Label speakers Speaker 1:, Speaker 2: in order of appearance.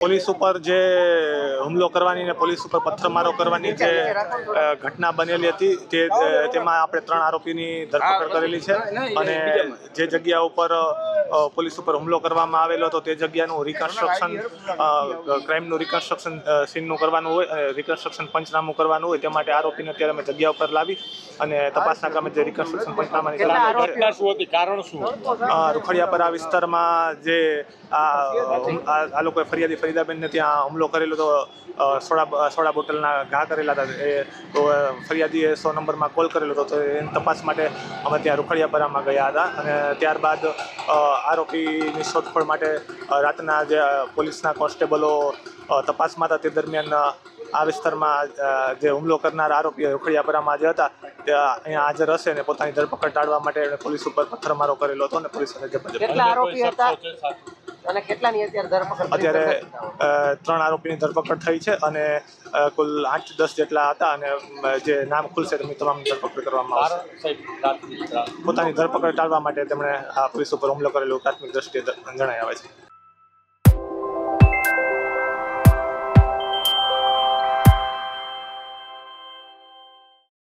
Speaker 1: Police ઉપર જે હુમલો કરવાની ને પોલીસ ઉપર પથ્થરમારો કરવાની જે ઘટના બનેલી હતી તે તેમાં આપણે ત્રણ આરોપીની ધરપકડ કરેલી છે. અને જે જગ્યા ઉપર પોલીસ ઉપર હુમલો કરવામાં આવેલો હતો. તે જગ્યાનું રિકન્સ્ટ્રક્શન ક્રાઇમનું રિકન્સ્ટ્રક્શન સીનનું કરવાનું હોય રિકન્સ્ટ્રક્શન પંચનામું કરવાનું હોય. તે માટે આરોપીને અત્યારે અમે જગ્યા ઉપર લાવી અને તપાસના કામે જે રિકન્સ્ટ્રક્શન પંચનામાની
Speaker 2: હતી? શું?
Speaker 1: અ, રૂખડિયાપરા વિસ્તારમાં જે આ આ આ લોકોએ ફરિયાદી ફરીદાબેનને ત્યાં હુમલો કરેલો તો અ, સોડા સોડા બોટલના ઘા કરેલા હતા. એ ફરિયાદીએ સો નંબરમાં કોલ કરેલો હતો. તો એની તપાસ માટે અમે ત્યાં રૂખડિયાપરામાં ગયા હતા અને ત્યારબાદ આરોપીની શોધખોળ માટે રાતના જે પોલીસના કોન્સ્ટેબલો તપાસમાં હતા તે દરમિયાન આ વિસ્તારમાં જે હુમલો કરનાર આરોપીઓ રૂખડિયાપરામાં જે હતા, તે અહીંયા હાજર હશે ને પોતાની ધરપકડ ટાળવા માટે પોલીસ ઉપર પથ્થરમારો કરેલો હતો ને પોલીસ
Speaker 3: આરોપી હતા? અને કેટલાની અત્યારે ધરપકડ
Speaker 1: અત્યારે ત્રણ આરોપીની ધરપકડ થઈ છે અને કુલ આઠ દસ જેટલા હતા અને જે નામ ખુલશે તેમની તમામ ધરપકડ કરવામાં આવશે. પોતાની ધરપકડ ટાળવા માટે તેમણે આ પોલીસ ઉપર હુમલો કરેલો પ્રાથમિક દ્રષ્ટિએ જણાય આવે છે.